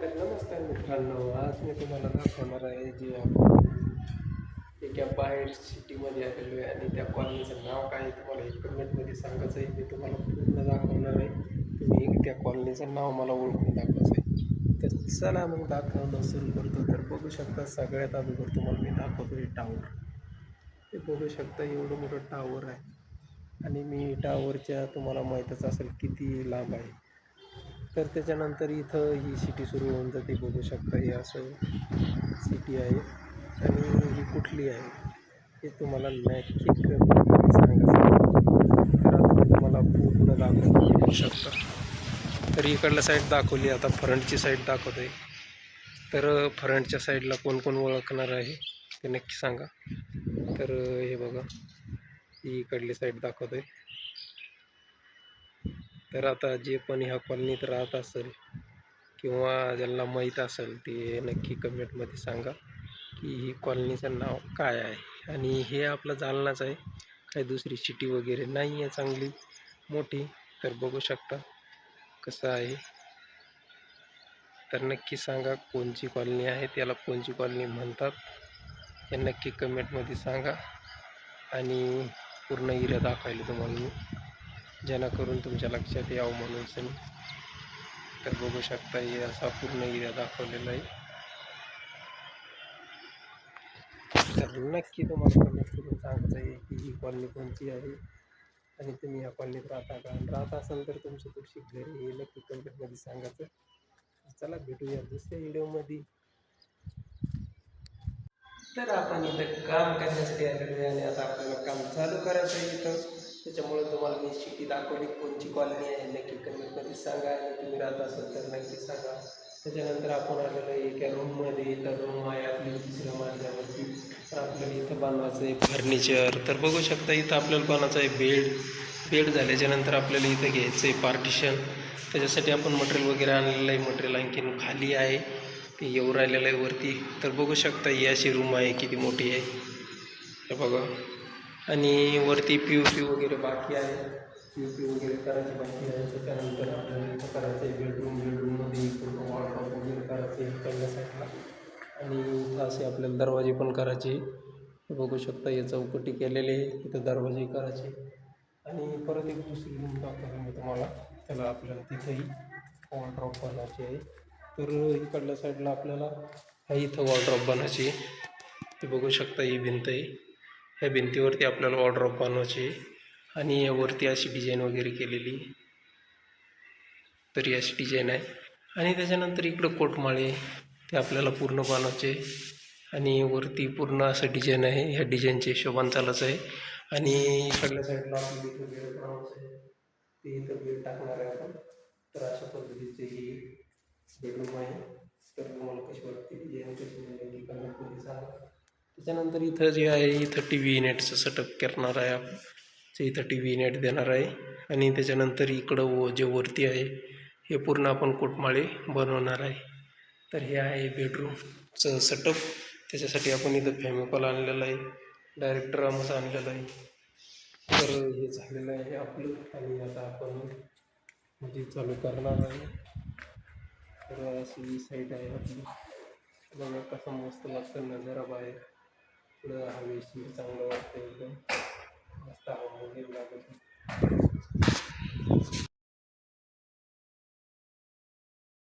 तर नमस्कार मित्रांनो आज मी तुम्हाला दाखवणार आहे जे आपण एका बाहेर सिटीमध्ये आलेलो आहे आणि त्या कॉलनीचं नाव काय आहे तुम्हाला एक कमेंटमध्ये सांगायचं आहे. मी तुम्हाला पूर्ण दाखवणार आहे. तुम्ही त्या कॉलनीचं नाव मला ओळखून दाखवायचं आहे. तर चला मग दाखवणं सुरू करतो. तर बघू शकता सगळ्यात अगोदर तुम्हाला मी दाखवतो हे टावर ते बघू शकता एवढं मोठं टावर आहे. आणि मी टावरच्या तुम्हाला माहीतच असेल किती लांब आहे. तर त्याच्यानंतर इथं ही सिटी सुरू होऊन जाते बघू शकता हे असं सिटी आहे. आणि ही कुठली आहे हे तुम्हाला नक्की सांगायचं तर आता तुम्हाला पूर्ण दाखवतो बघू शकता. तर इकडला साईड दाखवली आता फ्रंटची साईड दाखवते तर फ्रंटच्या साईडला कोण कोण ओळखणार आहे ते नक्की सांगा. तर हे बघा ही इकडली साईड दाखवते तर आता जे पण ह्या कॉलनीत राहत असेल किंवा ज्यांना माहीत असेल ते नक्की कमेंटमध्ये सांगा की ही कॉलनीचं नाव काय आहे. आणि हे आपलं जालनाच आहे. काही दुसरी सिटी वगैरे नाही आहे चांगली मोठी. तर बघू शकता कसं आहे. तर नक्की सांगा कोणची कॉलनी आहे त्याला कोणची कॉलनी म्हणतात. हे नक्की कमेंटमध्ये सांगा. आणि पूर्ण एरिया दाखवायला तुम्हाला मी. जेणेकरून तुमच्या लक्षात यावं म्हणून सण तर बघू शकता हे असा पूर्ण एरिया दाखवलेला आहे. तर नक्की तुम्हाला कमेंट करून सांगायचं आहे की ही कॉलनी कोणती आहे आणि तुम्ही या कॉलनीत राहता का? आणि राहत असाल तर तुमची कुठची घरी हे नक्की कमेंटमध्ये सांगायचं. चला भेटूया दुसऱ्या व्हिडिओमध्ये तर आपण इथं काम करण्यासाठी आलेलो आहे आणि आता आपल्याला काम चालू करायचं आहे इथं. त्याच्यामुळे तुम्हाला मी शिटी दाखवली कोणची कॉलनी आहे नक्की कमेंटमध्ये सांगा. आणि तुम्ही राहत असाल तर नक्की सांगा. त्याच्यानंतर आपण आलेलो आहे एका रूममध्ये इथं रूम आहे आपली दुसऱ्या मजल्यावरती तर आपल्याला इथं बांधवायचं आहे फर्निचर तर बघू शकता इथं आपल्याला बनवायचं आहे बेड बेड झाल्याच्यानंतर आपल्याला इथं घ्यायचं आहे पार्टिशन त्याच्यासाठी आपण मटेरियल वगैरे आणलेलं आहे. मटेरियल आणखीन खाली आहे. ते येऊ राहिलेलं आहे वरती. तर बघू शकता ही अशी रूम आहे किती मोठी आहे. हे बघा. आणि वरती पी यू पी वगैरे बाकी आहे. पी यू पी वगैरे करायची बाकी आहे. त्याच्यानंतर आपल्याला इथं करायचं आहे बेडरूम बेडरूममध्ये पूर्ण वॉर्डरॉप वगैरे करायचे आहे पहिल्या साईडला आणि इथं असे आपल्याला दरवाजे पण करायचे हे बघू शकता हे चौकटी केलेले आहे. इथं दरवाजे करायचे आणि परत एक दुसरी रूम दाखवतो मी तुम्हाला. त्याला आपल्याला तिथंही वॉर्ड्रॉप बनायची आहे. तर इकडल्या साईडला आपल्याला हा इथं वॉर्ड्रॉप बनायची आहे. हे बघू शकता ही भिंत आहे. ह्या भिंतीवरती आपल्याला वॉर्ड्रॉप बनवायची आणि यावरती अशी डिझाईन वगैरे केलेली तरी अशी डिझाईन आहे. आणि त्याच्यानंतर इकडं कोटमाळे ते आपल्याला पूर्ण बनवायचे आणि वरती पूर्ण असं डिझाईन आहे. ह्या डिझाईनचे हिशोबान चालच आहे. आणि इकडल्या साईडला आपण इथं बेड बनवायचं आहे. ते इथं बेड टाकणार आहे आपण. तर अशा पद्धतीचे ही बेडरूम आहे. तर तुम्हाला कशी वाटते? डिझाईन कशी मिळाली कमेंटमध्ये सांगा. त्याच्यानंतर इथं जे आहे इथं टी व्ही नेटचं सेटअप करणार आहे आपण. ते इथं टी व्ही नेट देणार आहे. आणि त्याच्यानंतर इकडं व जे वरती आहे हे पूर्ण आपण कोटमाळे बनवणार आहे. तर हे आहे बेडरूमचं सेटअप त्याच्यासाठी आपण इथं फेमिकॉल आणलेलं आहे. डायरेक्ट ड्रमच आणलेलं आहे. तर हे झालेलं आहे आपलं. आणि आता आपण म्हणजे चालू करणार आहे. तर अशी साईट आहे आपली. बघा कसं मस्त लागतं नजारा बाहेर. पुढं हवेशीर चांगलं वाटतं एकदम